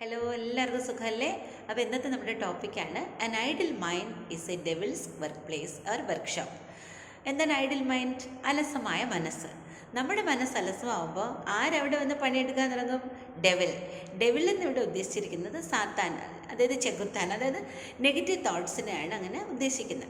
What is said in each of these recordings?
Hello എല്ലാവർക്കും സുഖമല്ലേ? അപ്പോൾ ഇന്നത്തെ നമ്മുടെ ടോപ്പിക്കാണ് an idle mind is a devil's work place or workshop എന്താണ് ഐഡിൽ മൈൻഡ് അലസമായ മനസ്സ്. നമ്മുടെ മനസ്സ് അലസമാവുമ്പോൾ ആരവിടെ വന്ന് പണിയെടുക്കാൻ തുടങ്ങും ഡെവിൽ ഡെവിൽ എന്നിവിടെ ഉദ്ദേശിച്ചിരിക്കുന്നത് സാത്താൻ അതായത് ചെകുത്താൻ അതായത് നെഗറ്റീവ് തോട്ട്സിനെയാണ് അങ്ങനെ ഉദ്ദേശിക്കുന്നത്.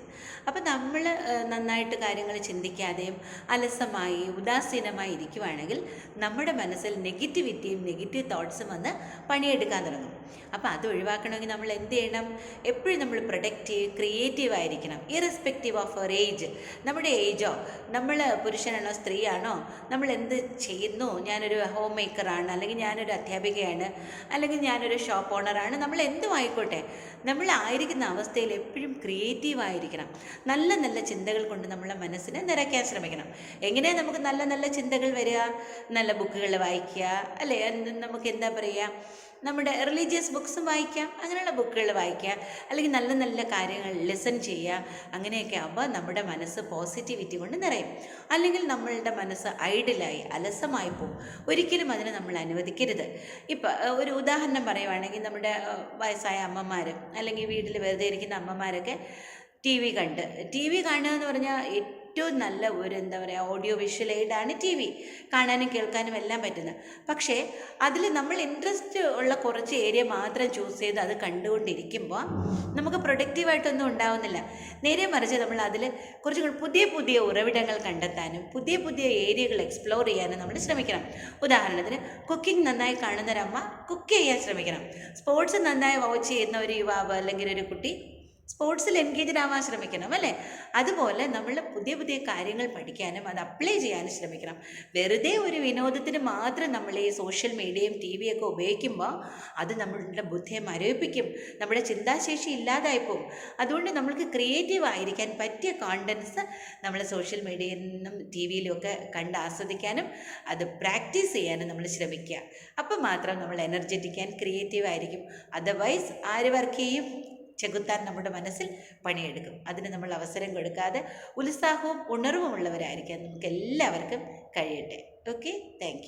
അപ്പോൾ നമ്മൾ നന്നായിട്ട് കാര്യങ്ങൾ ചിന്തിക്കാതെയും അലസമായി ഉദാസീനമായി ഇരിക്കുവാണെങ്കിൽ നമ്മുടെ മനസ്സിൽ നെഗറ്റിവിറ്റിയും നെഗറ്റീവ് തോട്ട്സും വന്ന് പണിയെടുക്കാൻ തുടങ്ങും. അപ്പോൾ അത് ഒഴിവാക്കണമെങ്കിൽ നമ്മൾ എന്ത് ചെയ്യണം? എപ്പോഴും നമ്മൾ പ്രൊഡക്റ്റീവ് ക്രിയേറ്റീവ് ആയിരിക്കണം. Irrespective of our age. നമ്മുടെ ഏജോ? നമ്മൾ പുരുഷനാണോ സ്ത്രീയാണോ? നമ്മൾ എന്ത് ചെയ്യുന്നു? ഞാനൊരു ഹോം മേക്കറാണ് അല്ലെങ്കിൽ ഞാനൊരു അധ്യാപികയാണ്. അല്ലെങ്കിൽ ഞാനൊരു ഷോപ്പ് ഓണറാണ് നമ്മൾ എന്തും ആയിക്കോട്ടെ നമ്മൾ ആയിരിക്കുന്ന അവസ്ഥയിൽ എപ്പോഴും ക്രിയേറ്റീവ് ആയിരിക്കണം. നല്ല നല്ല ചിന്തകൾ കൊണ്ട് നമ്മളെ മനസ്സിനെ നിറയ്ക്കാൻ ശ്രമിക്കണം. എങ്ങനെയാണ് നമുക്ക് നല്ല നല്ല ചിന്തകൾ വരിക? നല്ല ബുക്കുകൾ വായിക്കുക. അല്ലേ നമുക്ക് എന്താ പറയുക? നമ്മുടെ റിലീജിയസ് ബുക്സും വായിക്കാം അങ്ങനെയുള്ള ബുക്കുകൾ വായിക്കാം അല്ലെങ്കിൽ നല്ല നല്ല കാര്യങ്ങൾ ലെസൺ ചെയ്യുക അങ്ങനെയൊക്കെ ആകുമ്പോൾ നമ്മുടെ മനസ്സ് പോസിറ്റിവിറ്റി കൊണ്ട് നിറയും. അല്ലെങ്കിൽ നമ്മളുടെ മനസ്സ് ഐഡിലായി അലസമായി പോകും. ഒരിക്കലും അതിനെ നമ്മൾ അനുവദിക്കരുത്. ഇപ്പം ഒരു ഉദാഹരണം പറയുവാണെങ്കിൽ നമ്മുടെ വയസ്സായ അമ്മമാർ അല്ലെങ്കിൽ വീട്ടിൽ വെറുതെ ഇരിക്കുന്ന അമ്മമാരൊക്കെ ടി വി കണ്ട്. ടി വി കാണുക എന്ന് പറഞ്ഞാൽ ഏറ്റവും നല്ല ഒരു എന്താ പറയുക ഓഡിയോ വിഷ്വൽ എയ്ഡാണ് ടി വി കാണാനും കേൾക്കാനും എല്ലാം പറ്റുന്നത്. പക്ഷേ അതിൽ നമ്മൾ ഇൻട്രസ്റ്റ് ഉള്ള കുറച്ച് ഏരിയ മാത്രം ചൂസ് ചെയ്ത് അത് കണ്ടുകൊണ്ടിരിക്കുമ്പോൾ നമുക്ക് പ്രൊഡക്റ്റീവായിട്ടൊന്നും ഉണ്ടാവുന്നില്ല. നേരെ മറിച്ച് നമ്മൾ അതിൽ കുറച്ചും കൂടി പുതിയ പുതിയ ഉറവിടങ്ങൾ കണ്ടെത്താനും പുതിയ പുതിയ ഏരിയകൾ എക്സ്പ്ലോർ ചെയ്യാനും നമ്മൾ ശ്രമിക്കണം. ഉദാഹരണത്തിന് കുക്കിംഗ് നന്നായി കാണുന്നൊരമ്മ കുക്ക് ചെയ്യാൻ ശ്രമിക്കണം. സ്പോർട്സ് നന്നായി വാച്ച് ചെയ്യുന്ന ഒരു യുവാവ് അല്ലെങ്കിൽ ഒരു കുട്ടി സ്പോർട്സിൽ എൻഗേജ്ഡ് ആവാൻ ശ്രമിക്കണം അല്ലേ? അതുപോലെ നമ്മൾ പുതിയ പുതിയ കാര്യങ്ങൾ പഠിക്കാനും അത് അപ്ലൈ ചെയ്യാനും ശ്രമിക്കണം. വെറുതെ ഒരു വിനോദത്തിന് മാത്രം നമ്മൾ ഈ സോഷ്യൽ മീഡിയയും ടി വിയൊക്കെ ഉപയോഗിക്കുമ്പോൾ അത് നമ്മളുടെ ബുദ്ധിയെ മരവിപ്പിക്കും. നമ്മുടെ ചിന്താശേഷി ഇല്ലാതായി പോകും. അതുകൊണ്ട് നമ്മൾക്ക് ക്രിയേറ്റീവ് ആയിരിക്കാൻ പറ്റിയ കോണ്ടൻസ് നമ്മൾ സോഷ്യൽ മീഡിയയിൽ നിന്നും ടി വിയിലും ഒക്കെ കണ്ട് ആസ്വദിക്കാനും അത് പ്രാക്ടീസ് ചെയ്യാനും നമ്മൾ ശ്രമിക്കുക. അപ്പം മാത്രം നമ്മൾ എനർജറ്റിക് ആൻഡ് ക്രിയേറ്റീവ് ആയിരിക്കും. അതർവൈസ് ആര് വർക്ക് ചെയ്യും? ചെകുത്താൻ നമ്മുടെ മനസ്സിൽ പണിയെടുക്കും. അതിന് നമ്മൾ അവസരം കൊടുക്കാതെ ഉത്സാഹവും ഉണർവും ഉള്ളവരായിരിക്കാൻ നമുക്ക് എല്ലാവർക്കും കഴിയട്ടെ ഓക്കെ താങ്ക്